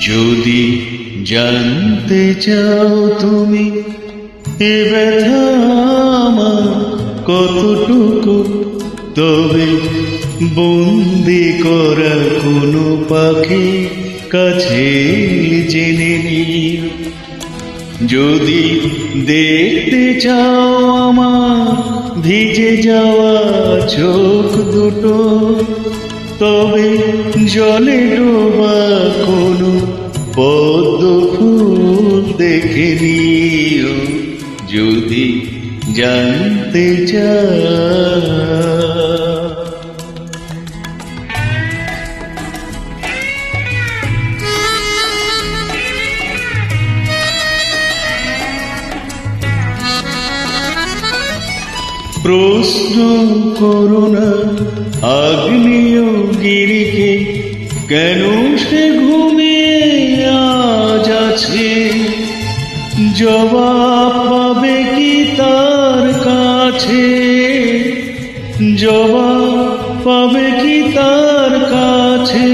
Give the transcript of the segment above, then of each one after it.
যদি জানতে চাও তুমি, এ ব্যথা কতটুকু? তবে বন্দি করা কোনো পাখি কাছে জেনে নিও। যদি দেখতে চাও আমার ভিজে যাওয়া চোখ দুটো তবে জলে ডোবা কোনো পদ্ম ফুল দেখে নিও। যদি জানতে চাও। প্রশ্ন করোনা আগ্নেয় গিরিকে কেন সে ঘুমিয়ে আজ আছে? জবাব পাবে কি তার কাছে? জবাব পাবে কি তার কাছে?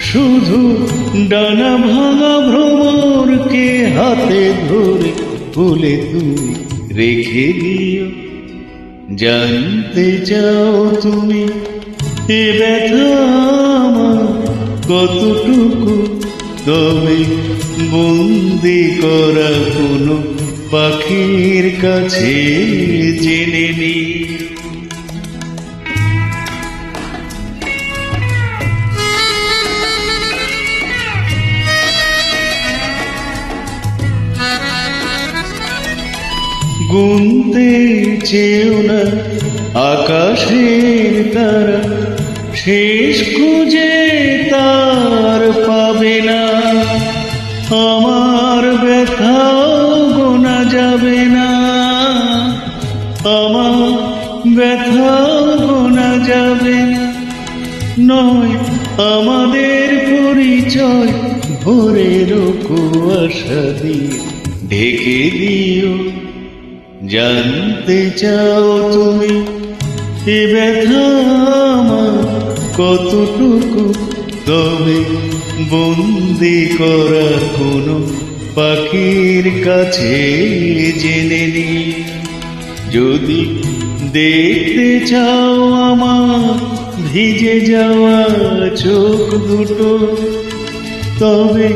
শুধু ডানা ভাঙা ভ্রমরকে হাতে ধরে বলে তুমি রেখে দিও। জানতে চাও তুমি এ ব্যথা কতটুকু? তবে বন্দি করা কোনো পাখির কাছে জেনে নিই গুনতে চেও না, আকাশের তারা শেষ খুঁজে তার পাবে না। আমার ব্যথাও গোনা যাবে না। আমার ব্যথাও গোনা যাবে নয়, আমাদের পরিচয় ভোরের কুয়াশা দিয়ে ঢেকে দিও। জানতে চাও তুমি, এ ব্যথা কতটুকু? তবে বন্দি করা কোনো পাখির কাছে জেনে নি। যদি দেখতে চাও আমার ভিজে যাওয়া চোখ দুটো, তবে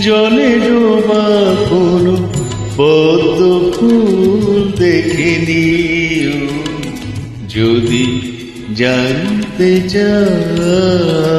জলে ডোবা কোনো পদ্ম ফুল দেখে নিও। যদি জানতে চাও